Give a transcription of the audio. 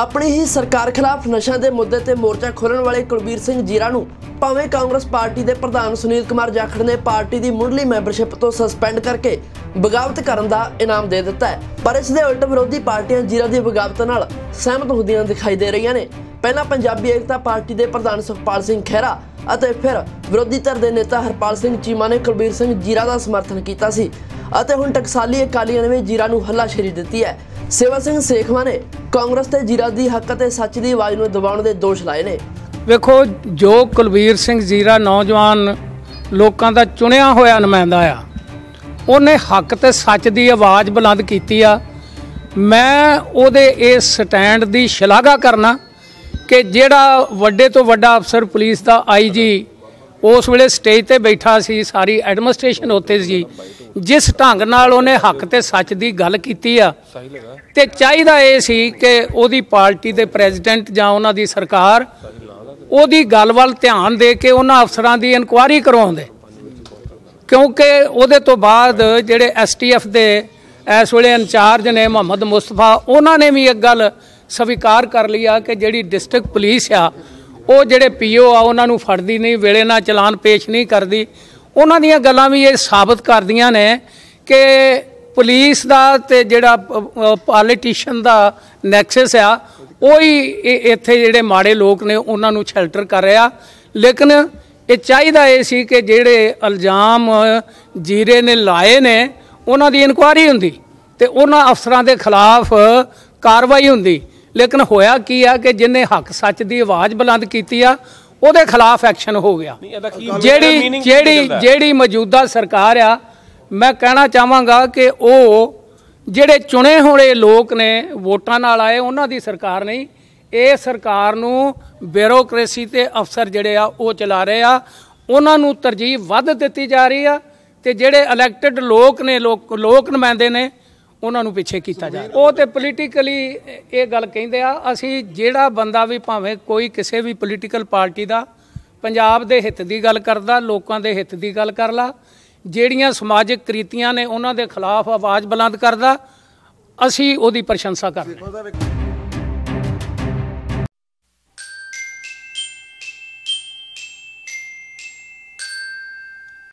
ਆਪਣੀ ਹੀ ਸਰਕਾਰ ਖਿਲਾਫ ਨਸ਼ਿਆਂ ਦੇ ਮੁੱਦੇ ਤੇ ਮੋਰਚਾ ਖੋਲਣ ਵਾਲੇ ਕੁਲਬੀਰ ਸਿੰਘ ਜੀਰਾ ਨੂੰ ਭਾਵੇਂ ਕਾਂਗਰਸ ਪਾਰਟੀ ਦੇ ਪ੍ਰਧਾਨ ਸੁਨੀਲ ਕੁਮਾਰ ਜਾਖੜ ਨੇ ਪਾਰਟੀ ਦੀ ਮੁੱਢਲੀ ਮੈਂਬਰਸ਼ਿਪ ਤੋਂ ਸਸਪੈਂਡ ਕਰਕੇ ਬਗਾਵਤ ਕਰਨ ਦਾ ਇਨਾਮ ਦੇ ਦਿੱਤਾ ਹੈ। ਪਰ ਇਸ ਦੇ ਉਲਟ ਵਿਰੋਧੀ ਪਾਰਟੀਆਂ ਜੀਰਾ ਦੀ ਬਗਾਵਤ ਨਾਲ ਸਹਿਮਤ ਹੁੰਦੀਆਂ ਦਿਖਾਈ ਦੇ ਰਹੀਆਂ ਨੇ। ਪਹਿਲਾਂ ਪੰਜਾਬੀ ਏਕਤਾ ਪਾਰਟੀ ਦੇ ਪ੍ਰਧਾਨ ਸੁਖਪਾਲ ਸਿੰਘ ਖਹਿਰਾ ਅਤੇ ਫਿਰ ਵਿਰੋਧੀ ਧਿਰ ਦੇ ਨੇਤਾ ਹਰਪਾਲ ਸਿੰਘ ਚੀਮਾ ਨੇ ਕੁਲਬੀਰ ਸਿੰਘ ਜੀਰਾ ਦਾ ਸਮਰਥਨ ਕੀਤਾ ਸੀ ਅਤੇ ਹੁਣ ਟਕਸਾਲੀ ਅਕਾਲੀਆਂ ਨੇ ਜੀਰਾ ਨੂੰ ਹੱਲਾਸ਼ੇਰੀ ਦਿੱਤੀ ਹੈ। ਸੇਵਾ ਸਿੰਘ ਸੇਖਵਾ ਨੇ ਕਾਂਗਰਸ ਤੇ ਜੀਰਾ ਦੀ ਹੱਕ ਅਤੇ ਸੱਚ ਦੀ ਆਵਾਜ਼ ਨੂੰ ਦਬਾਉਣ ਦੇ ਦੋਸ਼ ਲਾਏ ਨੇ। ਵੇਖੋ, ਜੋ ਕੁਲਵੀਰ ਸਿੰਘ ਜ਼ੀਰਾ ਨੌਜਵਾਨ ਲੋਕਾਂ ਦਾ ਚੁਣਿਆ ਹੋਇਆ ਨੁਮਾਇੰਦਾ ਆ, ਉਹਨੇ ਹੱਕ ਤੇ ਸੱਚ ਦੀ ਆਵਾਜ਼ ਬੁਲੰਦ ਕੀਤੀ ਆ। ਮੈਂ ਉਹਦੇ ਇਸ ਸਟੈਂਡ ਦੀ ਸ਼ਲਾਘਾ ਕਰਨਾ ਕਿ ਜਿਹੜਾ ਵੱਡੇ ਤੋਂ ਵੱਡਾ ਅਫਸਰ ਪੁਲਿਸ ਦਾ ਆਈਜੀ ਉਸ ਵੇਲੇ ਸਟੇਜ ਤੇ ਬੈਠਾ ਸੀ, ਸਾਰੀ ਐਡਮਿਨਿਸਟ੍ਰੇਸ਼ਨ ਉੱਤੇ ਸੀ। ਜਿਸ ਢੰਗ ਨਾਲ ਉਹਨੇ ਹੱਕ ਤੇ ਸੱਚ ਦੀ ਗੱਲ ਕੀਤੀ ਆ। ਤੇ ਚਾਹੀਦਾ ਇਹ ਸੀ ਕਿ ਉਹਦੀ ਪਾਰਟੀ ਦੇ ਪ੍ਰੈਜ਼ੀਡੈਂਟ ਜਾਂ ਉਹਨਾਂ ਦੀ ਸਰਕਾਰ ਉਹਦੀ ਗੱਲ ਵੱਲ ਧਿਆਨ ਦੇ ਕੇ ਉਹਨਾਂ ਅਫਸਰਾਂ ਦੀ ਇਨਕੁਆਇਰੀ ਕਰਵਾਉਂਦੇ। ਕਿਉਂਕਿ ਉਹਦੇ ਤੋਂ ਬਾਅਦ ਜਿਹੜੇ ਐਸਟੀਐਫ ਦੇ ਇਸ ਵੇਲੇ ਇੰਚਾਰਜ ਨੇ ਮੁਹੰਮਦ ਮੁਸਤਫਾ, ਉਹਨਾਂ ਨੇ ਵੀ ਇੱਕ ਗੱਲ ਸਵੀਕਾਰ ਕਰ ਲਈ ਆ ਕਿ ਜਿਹੜੀ ਡਿਸਟ੍ਰਿਕਟ ਪੁਲਿਸ ਆ ਉਹ ਜਿਹੜੇ ਪੀਓ ਆ, ਉਹਨਾਂ ਨੂੰ ਫੜਦੀ ਨਹੀਂ, ਵੇਲੇ ਨਾਲ ਚਲਾਨ ਪੇਸ਼ ਨਹੀਂ ਕਰਦੀ। ਉਹਨਾਂ ਦੀਆਂ ਗੱਲਾਂ ਵੀ ਇਹ ਸਾਬਤ ਕਰਦੀਆਂ ਨੇ ਕਿ ਪੁਲਿਸ ਦਾ ਤੇ ਜਿਹੜਾ ਪੋਲੀਟੀਸ਼ੀਅਨ ਦਾ ਨੈਕਸਸ ਆ, ਉਹੀ ਇਹ- ਇੱਥੇ ਜਿਹੜੇ ਮਾੜੇ ਲੋਕ ਨੇ, ਉਹਨਾਂ ਨੂੰ ਸ਼ੈਲਟਰ ਕਰ ਰਿਹਾ। ਲੇਕਿਨ ਇਹ ਚਾਹੀਦਾ ਇਹ ਸੀ ਕਿ ਜਿਹੜੇ ਇਲਜ਼ਾਮ ਜੀਰੇ ਨੇ ਲਾਏ ਨੇ, ਉਹਨਾਂ ਦੀ ਇਨਕੁਆਇਰੀ ਹੁੰਦੀ ਤੇ ਉਹਨਾਂ ਅਫਸਰਾਂ ਦੇ ਖਿਲਾਫ ਕਾਰਵਾਈ ਹੁੰਦੀ। ਲੇਕਿਨ ਹੋਇਆ ਕੀ ਆ ਕਿ ਜਿਨੇ ਹੱਕ ਸੱਚ ਦੀ ਆਵਾਜ਼ ਬੁਲੰਦ ਕੀਤੀ ਆ ਉਹਦੇ ਖਿਲਾਫ ਐਕਸ਼ਨ ਹੋ ਗਿਆ। ਜਿਹੜੀ ਜਿਹੜੀ ਜਿਹੜੀ ਮੌਜੂਦਾ ਸਰਕਾਰ ਆ ਮੈਂ ਕਹਿਣਾ ਚਾਹਾਂਗਾ ਕਿ ਉਹ ਜਿਹੜੇ ਚੁਣੇ ਹੋਏ ਲੋਕ ਨੇ ਵੋਟਾਂ ਨਾਲ ਆਏ ਉਹਨਾਂ ਦੀ ਸਰਕਾਰ ਨਹੀਂ। ਇਹ ਸਰਕਾਰ ਨੂੰ ਬਿਊਰੋਕ੍ਰੇਸੀ ਤੇ ਅਫਸਰ ਜਿਹੜੇ ਆ ਉਹ ਚਲਾ ਰਹੇ ਆ। ਉਹਨਾਂ ਨੂੰ ਤਰਜੀਹ ਵੱਧ ਦਿੱਤੀ ਜਾ ਰਹੀ ਆ ਤੇ ਜਿਹੜੇ ਇਲੈਕਟਿਡ ਲੋਕ ਨੇ ਲੋਕ ਲੋਕ ਨੁਮਾਇੰਦੇ ਨੇ ਉਹਨਾਂ ਨੂੰ ਪਿੱਛੇ ਕੀਤਾ ਜਾ ਉਹ ਤੇ ਪੋਲੀਟੀਕਲੀ ਇਹ ਗੱਲ ਕਹਿੰਦੇ ਆ, ਅਸੀਂ ਜਿਹੜਾ ਬੰਦਾ ਵੀ ਭਾਵੇਂ ਕੋਈ ਕਿਸੇ ਵੀ ਪੋਲੀਟੀਕਲ ਪਾਰਟੀ ਦਾ ਪੰਜਾਬ ਦੇ ਹਿੱਤ ਦੀ ਗੱਲ ਕਰਦਾ, ਲੋਕਾਂ ਦੇ ਹਿੱਤ ਦੀ ਗੱਲ ਕਰ ਲਾ, ਜਿਹੜੀਆਂ ਸਮਾਜਿਕ ਕ੍ਰਿਤੀਆਂ ਨੇ ਉਹਨਾਂ ਦੇ ਖਿਲਾਫ ਆਵਾਜ਼ ਬੁਲੰਦ ਕਰਦਾ, ਅਸੀਂ ਉਹਦੀ ਪ੍ਰਸ਼ੰਸਾ ਕਰਦੇ ਹਾਂ।